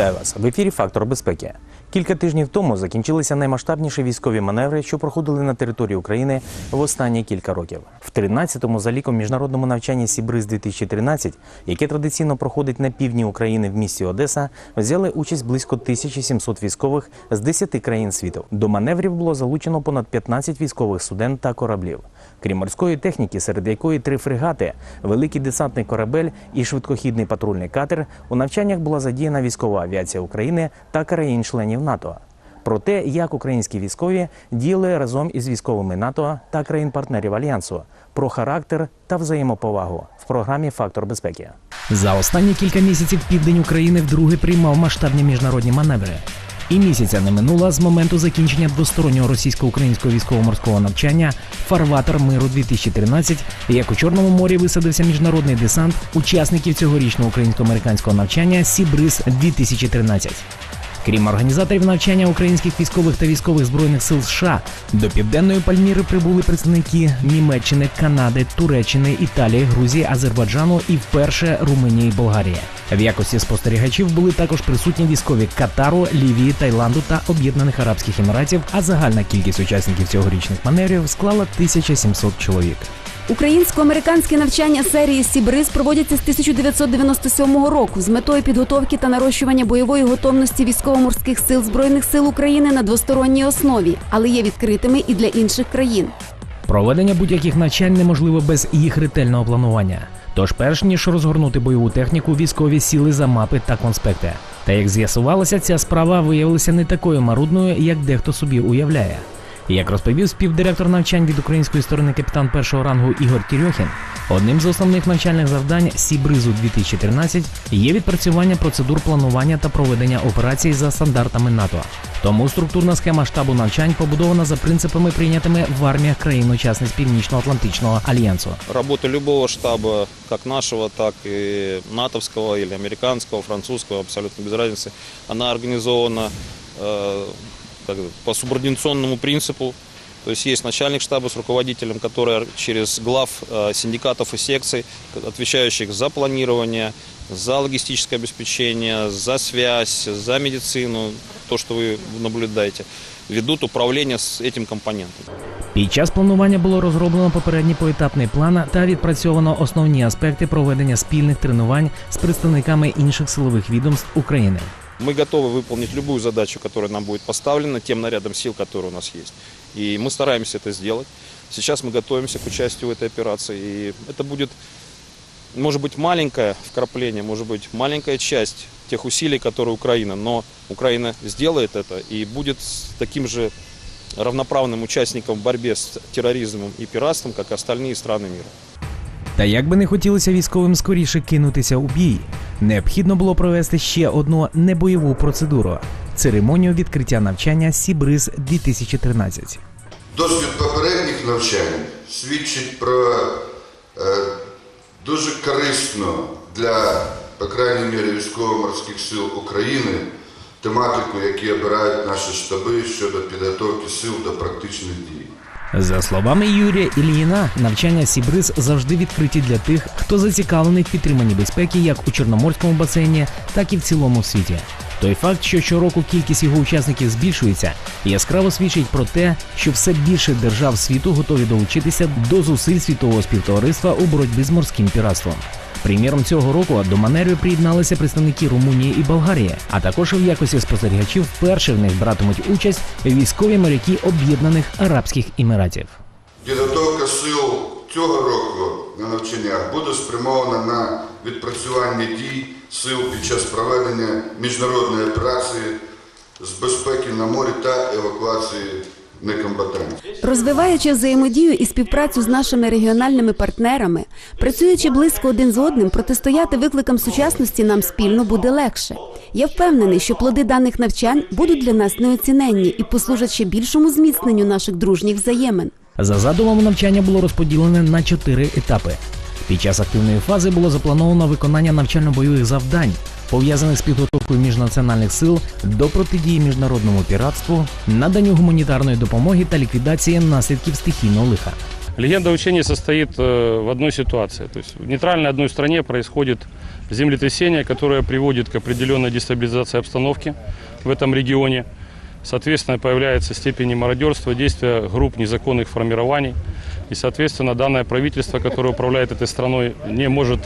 Вітаю вас в ефірі Фактор безпеки. Кілька тижнів тому закінчилися наймасштабніші військові маневри, що проходили на території України в останні кілька років. В 13-му за ліком міжнародному навчанні Сібриз 2013, яке традиційно проходить на півдні України в місті Одеса, взяли участь близько 1700 військових з 10 країн світу. До маневрів було залучено понад 15 військових суден та кораблів. Крім морської техніки, серед якої три фрегати, великий десантний корабель і швидкохідний патрульний катер, у навчаннях була задіяна військова авіація України та країн-членів НАТО. Про те, як українські військові діяли разом із військовими НАТО та країн-партнерів альянсу, про характер та взаємоповагу в програмі Фактор безпеки. За останні кілька місяців південь України вдруге приймав масштабні міжнародні маневри. І місяця не минуло з моменту закінчення двостороннього російсько-українського військово-морського навчання Фарватер миру 2013 як у Чорному морі висадився міжнародний десант учасників цьогорічного українсько-американського навчання Сібриз 2013 Крім організаторів навчання українських військових та військових збройних сил США, до південної Пальміри прибули представники Німеччини, Канади, Туреччини, Італії, Грузії, Азербайджану і вперше Румунії і Болгарії. В якості спостерігачів були також присутні військові Катару, Лівії, Таїланду та Об'єднаних Арабських Еміратів. А загальна кількість учасників цьогорічних маневрів склала 1700 чоловік. Українсько-американське навчання серії Сібриз проводяться з 1997 року з метою підготовки та нарощування бойової готовності військово-морських сил збройних сил України на двосторонній основі, але є відкритими і для інших країн. Проведення будь-яких навчань неможливо без їх ретельного планування. Тож, перш ніж розгорнути бойову техніку, військові сіли за мапи та конспекти. Та як з'ясувалося, ця справа виявилася не такою марудною, як дехто собі уявляє. Як розповів співдиректор навчань від української сторони капітан першого рангу Ігор Тірьохін, одним з основних навчальних завдань Сібризу 2013 є відпрацювання процедур планування та проведення операцій за стандартами НАТО. Тому структурна схема штабу навчань побудована за принципами, прийнятими в арміях країн-учасниць Північно-Атлантичного альянсу. Работа любого штаба, как нашего, так и натовского или американского, французского, абсолютно без разницы, она организована э, как это, по субординационному принципу. То есть есть начальник штаба с руководителем, который через глав э, синдикатов и секций, отвечающих за планирование, за логистическое обеспечение, за связь, за медицину, то, что вы наблюдаете, ведут управление с этим компонентом. Під час планування було розроблено попередній поетапний план та відпрацьовано основні аспекти проведення спільних тренувань з представниками інших силових відомств України. Мы готовы выполнить любую задачу, которая нам будет поставлена, тем нарядом сил, который у нас есть. И мы стараемся это сделать. Сейчас мы готовимся к участию в этой операции. И это будет, может быть, маленькое вкрапление, может быть, маленькая часть тех усилий, которые Украина. Но Украина сделает это и будет таким же равноправным участником в борьбе с терроризмом и пиратством, как и остальные страны мира. Та як би не хотілося військовим скоріше кинутися у бій, необхідно було провести ще одну небойову процедуру церемонію відкриття навчання Сібриз 2013 Досвід попередніх навчань свідчить про е, дуже корисну для, по крайній мірі, військово-морських сил України тематику, які обирають наші штаби щодо підготовки сил до практичних дій. За словами Юрія Ільїна, навчання Сібриз завжди відкриті для тих, хто зацікавлений в підтриманні безпеки як у Чорноморському басейні, так і в цілому світі. Той факт, що щороку кількість його учасників збільшується, яскраво свідчить про те, що все більше держав світу готові долучитися до зусиль світового співтовариства у боротьбі з морським піратством. Приміром цього року до маневрів приєдналися представники Румунії і Болгарії, а також в якості спостерігачів вперше в них братимуть участь військові моряки Об'єднаних Арабських Еміратів. Підготовка сил цього року на навчаннях буде спрямована на відпрацювання дій сил під час проведення міжнародної операції з безпеки на морі та евакуації некомбатантів. Розвиваючи взаємодію і співпрацю з нашими регіональними партнерами, працюючи близько один з одним, протистояти викликам сучасності нам спільно буде легше. Я впевнений, що плоди даних навчань будуть для нас неоціненні і послужать ще більшому зміцненню наших дружніх взаємин. За задумом навчання було розподілене на чотири етапи. Під час активної фази було заплановано виконання навчально-бойових завдань, пов'язаних з підготовкою міжнаціональних сил до протидії міжнародному піратству, наданню гуманітарної допомоги та ліквідації наслідків стихійного лиха. Легенда учения состоит э, в одной ситуации. То есть в нейтральной одной стране происходит землетрясение, которое приводит к определенной дестабилизации обстановки в этом регионе. Соответственно, появляется степень мародерства, действия групп незаконных формирований. И, соответственно, данное правительство, которое управляет этой страной, не может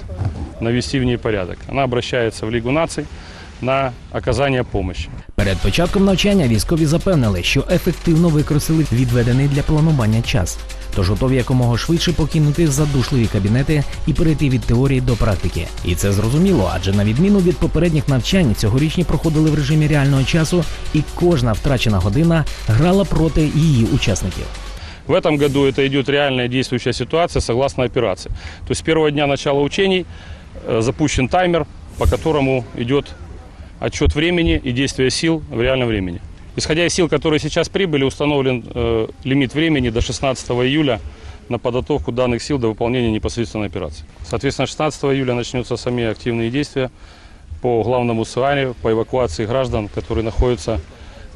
навести в ней порядок. Она обращается в Лигу наций на оказание помощи. Перед початком навчання військові запевнили, що ефективно використали відведений для планування час, тож готові якомога швидше покинути задушливі кабінети і перейти від теорії до практики. І це зрозуміло, адже на відміну від попередніх навчань, цьогорічні проходили в режимі реального часу, і кожна втрачена година грала проти її учасників. В этом году это идет реальная действующая ситуация согласно операции. То есть с первого дня начала учений э, запущен таймер, по которому идет отчет времени и действия сил в реальном времени. Исходя из сил, которые сейчас прибыли, установлен э, лимит времени до 16 июля на подготовку данных сил до выполнения непосредственной операции. Соответственно, 16 июля начнутся сами активные действия по главному сценарию, по эвакуации граждан, которые находятся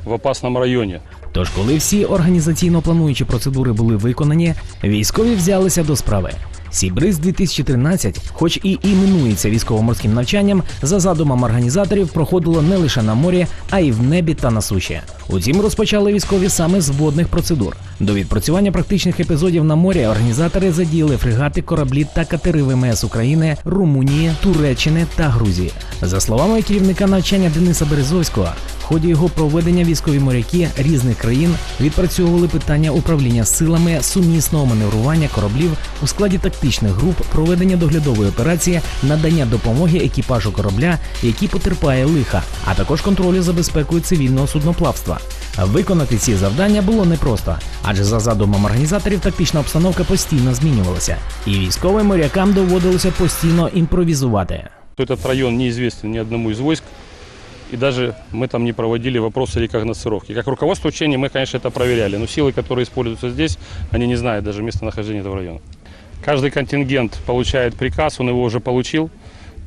в опасном районе. Тож, коли всі організаційно плануючі процедури були виконані, військові взялися до справи. Сібриз 2013, хоч і іменується військово-морським навчанням, за задумом організаторів проходило не лише на морі, а й в небі та на суші. Утім, розпочали військові саме з водних процедур. До відпрацювання практичних епізодів на морі організатори задіяли фрегати, кораблі та катери ВМС України, Румунії, Туреччини та Грузії. За словами керівника навчання Дениса Березовського, ході його проведення військові моряки різних країн відпрацьовували питання управління силами сумісного маневрування кораблів у складі тактичних груп, проведення доглядової операції, надання допомоги екіпажу корабля, який потерпає лиха, а також контролю за безпекою цивільного судноплавства. Виконати ці завдання було непросто, адже за задумом організаторів тактична обстановка постійно змінювалася, і військовим морякам доводилося постійно імпровізувати. Этот район неизвестен ни одному из войск. И даже мы там не проводили вопросы рекогносцировки. Как руководство учения мы, конечно, это проверяли. Но силы, которые используются здесь, они не знают даже местонахождения этого района. Каждый контингент получает приказ, он его уже получил.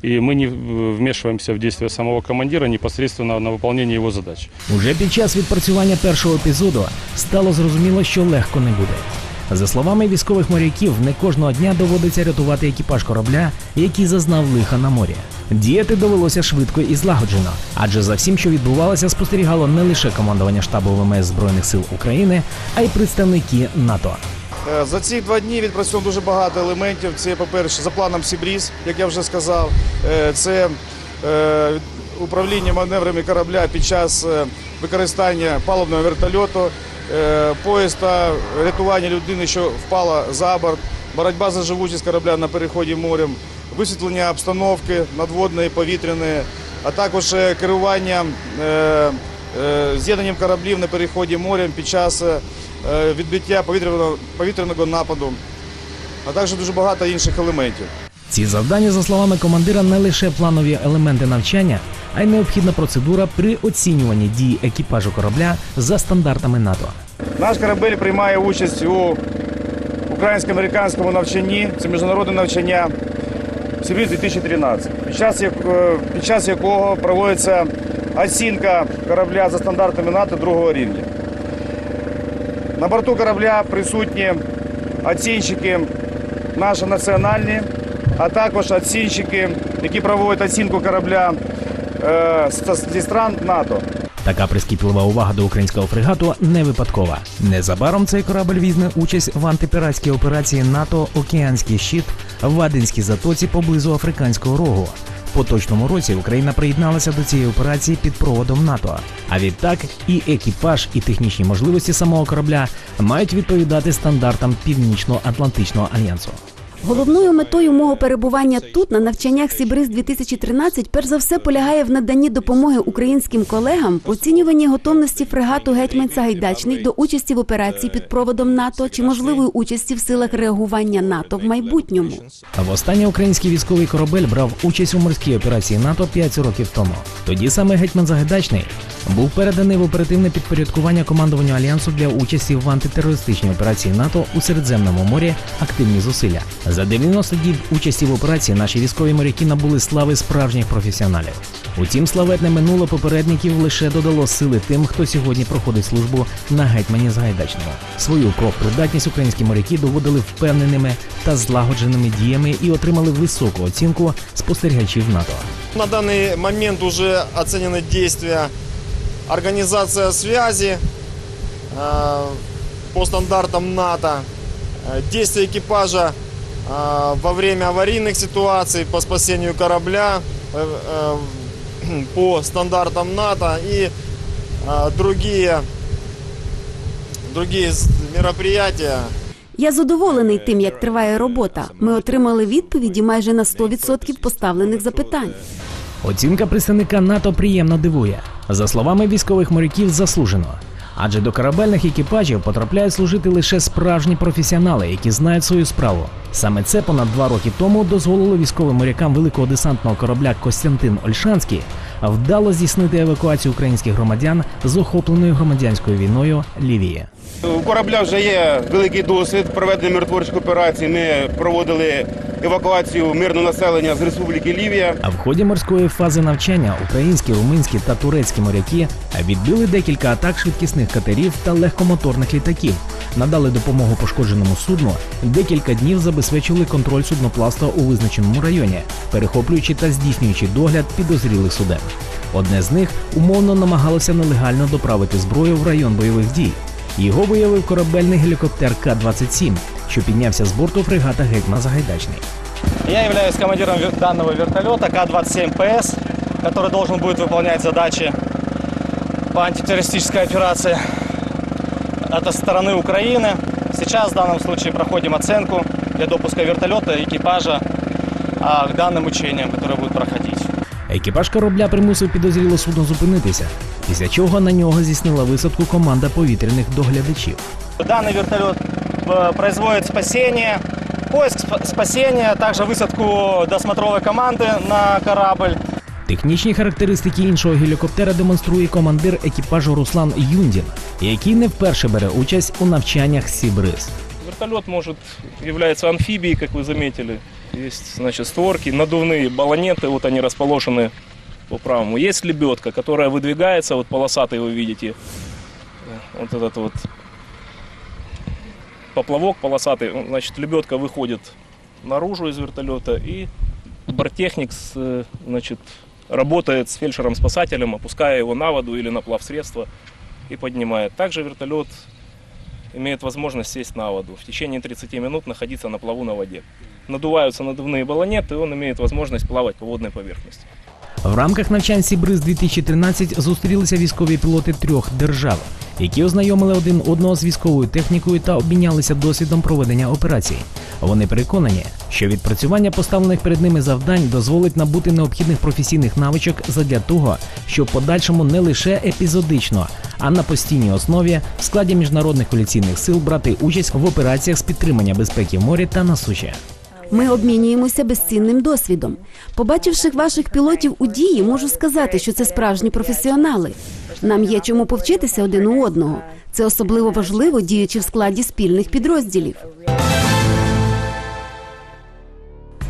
И мы не в- вмешиваемся в действия самого командира непосредственно на выполнение его задач. Уже під час відпрацювання першого епізоду стало зрозуміло, що легко не буде. За словами військових моряків, не кожного дня доводиться рятувати екіпаж корабля, який зазнав лиха на морі. Діяти довелося швидко і злагоджено, адже за всім, що відбувалося, спостерігало не лише командування штабу ВМС Збройних сил України, а й представники НАТО. Е, За ці два дні відпрацьовано дуже багато елементів. Це, по-перше, за планом Сібріз, як я вже сказав, Е, це е, управління маневрами корабля під час використання паливного вертольоту, е, поїзд рятування людини, що впала за борт, боротьба за живучість корабля на переході морем, висвітлення обстановки надводної, повітряної, а також е, керування е, е, з'єднанням кораблів на переході морем під час відбиття повітряного, повітряного нападу, а також дуже багато інших елементів. Ці завдання, за словами командира, не лише планові елементи навчання, а й необхідна процедура при оцінюванні дій екіпажу корабля за стандартами НАТО. Наш корабель приймає участь у українсько-американському навчанні, це міжнародне навчання Сибір 2013, під час, е, під час якого проводиться оцінка корабля за стандартами НАТО другого рівня. На борту корабля присутні оцінщики наші національні, а також оцінщики, які проводять оцінку корабля е, зі стран НАТО. Така прискіплива увага до українського фрегату не випадкова. Незабаром цей корабль візьме участь в антипіратській операції НАТО Океанський щит в Аденській затоці поблизу Африканського рогу. В поточному році Україна приєдналася до цієї операції під проводом НАТО. А відтак і екіпаж, і технічні можливості самого корабля мають відповідати стандартам Північно-Атлантичного альянсу. Головною метою мого перебування тут на навчаннях Сібриз 2013 перш за все полягає в наданні допомоги українським колегам в оцінюванні готовності фрегату Гетьман Сагайдачний до участі в операції під проводом НАТО чи можливої участі в силах реагування НАТО в майбутньому. Востаннє український військовий корабель брав участь у морській операції НАТО 5 років тому. Тоді саме гетьман Загайдачний був переданий в оперативне підпорядкування командуванню альянсу для участі в антитерористичній операції НАТО у Середземному морі активні зусилля. За 90 діб участі в операції наші військові моряки набули слави справжніх професіоналів. Утім, славетне минуле попередників лише додало сили тим, хто сьогодні проходить службу на гетьмані Згайдачному. Свою профпридатність українські моряки доводили впевненими та злагодженими діями і отримали високу оцінку спостерігачів НАТО. На данный момент уже оценены действия организация связи э, по стандартам НАТО, э, действия экипажа э, во время аварийных ситуаций по спасению корабля э, э, по стандартам НАТО и э, другие, другие с- мероприятия. Я задоволений тим, як триває робота. Ми отримали відповіді майже на 100% поставлених запитань. Оцінка представника НАТО приємно дивує. За словами військових моряків, заслужено. Адже до корабельних екіпажів потрапляють служити лише справжні професіонали, які знають свою справу. Саме це понад два роки тому дозволило військовим морякам великого десантного корабля Костянтин Ольшанський вдало здійснити евакуацію українських громадян з охопленою громадянською війною Лівії. У корабля вже є великий досвід проведення миротворчих операцій. Ми проводили евакуацію мирного населення з Республіки Лівія. А в ході морської фази навчання українські, румунські та турецькі моряки відбили декілька атак швидкісних катерів та легкомоторних літаків, надали допомогу пошкодженому судну, декілька днів забезпечили контроль суднопласта у визначеному районі, перехоплюючи та здійснюючи догляд підозрілих суден. Одне з них умовно намагалося нелегально доправити зброю в район бойових дій. Його виявив корабельний гелікоптер К-27, що піднявся з борту фрегата Гетьман Загайдачний. Я являюсь командиром вер- данного вертолета К-27ПС, который должен будет выполнять задачи по антитеррористической операции от стороны Украины. Сейчас в данном случае проходим оценку для допуска вертолета и экипажа а, к данным учениям, которые будут проходить. Екіпаж корабля примусив підозріле судно зупинитися, після чого на нього здійснила висадку команда повітряних доглядачів. Данный вертолет э, производит спасение, поиск сп- спасения, также высадку досмотровой команды на корабль. Технічні характеристики іншого гелікоптера демонструє командир екіпажу Руслан Юндін, який не вперше бере участь у навчаннях Сібриз. Вертолет может является амфибией, как вы заметили. Есть, значит, створки, надувные баллонеты, вот они расположены по правому. Есть лебедка, которая выдвигается, вот полосатый вы видите, Э, вот этот вот поплавок полосатый, он, значит, лебедка выходит наружу из вертолета, и борттехник, с, э, значит, работает с фельдшером-спасателем, опуская его на воду или на плавсредство и поднимает. Также вертолет имеет возможность сесть на воду, в течение 30 минут находиться на плаву на воде. Надуваются надувные баллонеты, и он имеет возможность плавать по водной поверхности. В рамках навчань Сібриз 2013 зустрілися військові пілоти трьох держав, які ознайомили один одного з військовою технікою та обмінялися досвідом проведення операцій. Вони переконані, що відпрацювання поставлених перед ними завдань дозволить набути необхідних професійних навичок задля того, щоб подальшому не лише епізодично, а на постійній основі в складі міжнародних коаліційних сил брати участь в операціях з підтримання безпеки в морі та на суші. Ми обмінюємося безцінним досвідом. Побачивши ваших пілотів у дії, можу сказати, що це справжні професіонали. Нам є чому повчитися один у одного. Це особливо важливо, діючи в складі спільних підрозділів.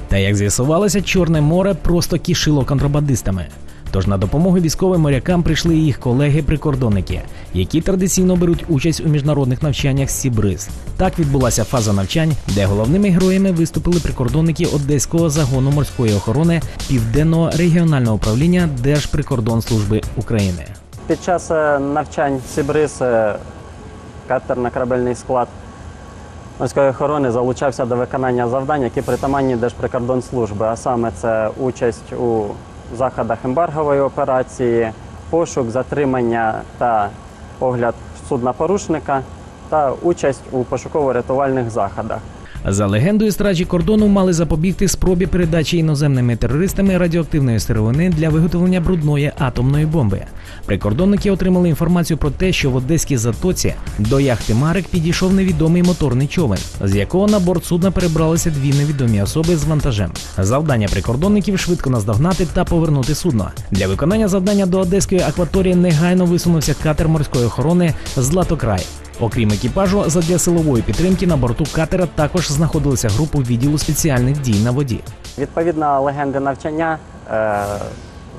Та як з'ясувалося, Чорне море просто кишило контрабандистами. Тож на допомогу військовим морякам прийшли їх колеги-прикордонники, які традиційно беруть участь у міжнародних навчаннях Сібриз. Так відбулася фаза навчань, де головними героями виступили прикордонники Одеського загону морської охорони Південного регіонального управління Держприкордонслужби України. Під час е, навчань Сібриз е, катерно-корабельний склад морської охорони залучався до виконання завдань, які притаманні Держприкордонслужби, а саме це участь у заходах ембаргової операції, пошук, затримання та огляд судна порушника та участь у пошуково-рятувальних заходах. За легендою, стражі кордону мали запобігти спробі передачі іноземними терористами радіоактивної сировини для виготовлення брудної атомної бомби. Прикордонники отримали інформацію про те, що в Одеській затоці до яхти Марик підійшов невідомий моторний човен, з якого на борт судна перебралися дві невідомі особи з вантажем. Завдання прикордонників швидко наздогнати та повернути судно. Для виконання завдання до одеської акваторії негайно висунувся катер морської охорони Златокрай. Окрім екіпажу, задля силової підтримки на борту катера також знаходилася група відділу спеціальних дій на воді. Відповідно легенди навчання, е,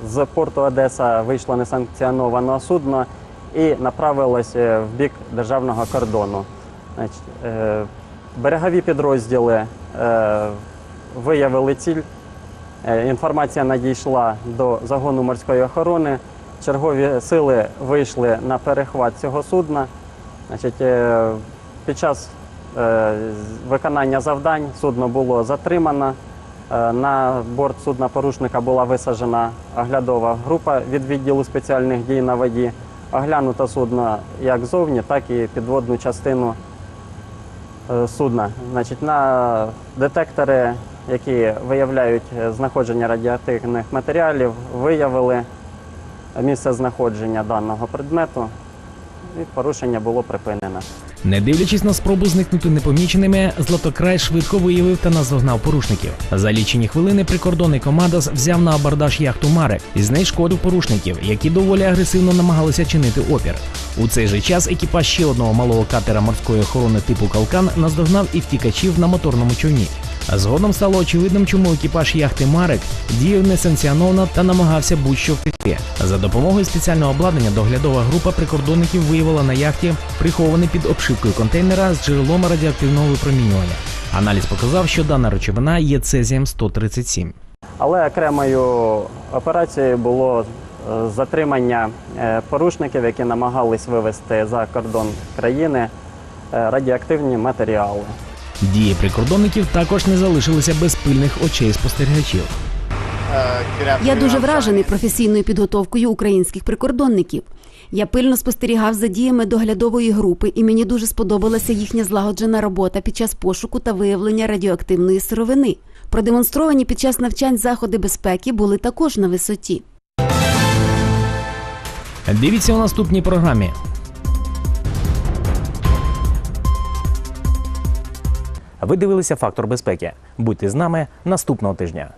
з порту Одеса вийшло несанкціоноване судно і направилось е, в бік державного кордону. Е, берегові підрозділи виявили ціль. Інформація надійшла до загону морської охорони. Чергові сили вийшли на перехват цього судна. Значить, е, під час е, виконання завдань судно було затримано. Е, На борт судна порушника була висаджена оглядова група від відділу спеціальних дій на воді. Оглянуто судно як зовні, так і підводну частину судна. Значить, на детектори, які виявляють знаходження радіоактивних матеріалів, виявили місце знаходження даного предмету і порушення було припинено. Не дивлячись на спробу зникнути непоміченими, Златокрай швидко виявив та наздогнав порушників. За лічені хвилини прикордонний командос взяв на абордаж яхту Марек і знешкодив порушників, які доволі агресивно намагалися чинити опір. У цей же час екіпаж ще одного малого катера морської охорони типу Калкан наздогнав і втікачів на моторному човні. Згодом стало очевидним, чому екіпаж яхти Марек діяв несанкціоновано та намагався будь-що втекти. За допомогою спеціального обладнання доглядова група прикордонників виявила на яхті прихований під обшивкою контейнера з джерелом радіоактивного випромінювання. Аналіз показав, що дана речовина є цезієм 137. Але окремою операцією було е, затримання е, порушників, які намагались вивезти за кордон країни е, радіоактивні матеріали. Дії прикордонників також не залишилися без пильних очей спостерігачів. Я дуже вражений професійною підготовкою українських прикордонників. Я пильно спостерігав за діями доглядової групи, і мені дуже сподобалася їхня злагоджена робота під час пошуку та виявлення радіоактивної сировини. Продемонстровані під час навчань заходи безпеки були також на висоті. Дивіться у наступній програмі. Ви дивилися фактор безпеки. Будьте з нами наступного тижня.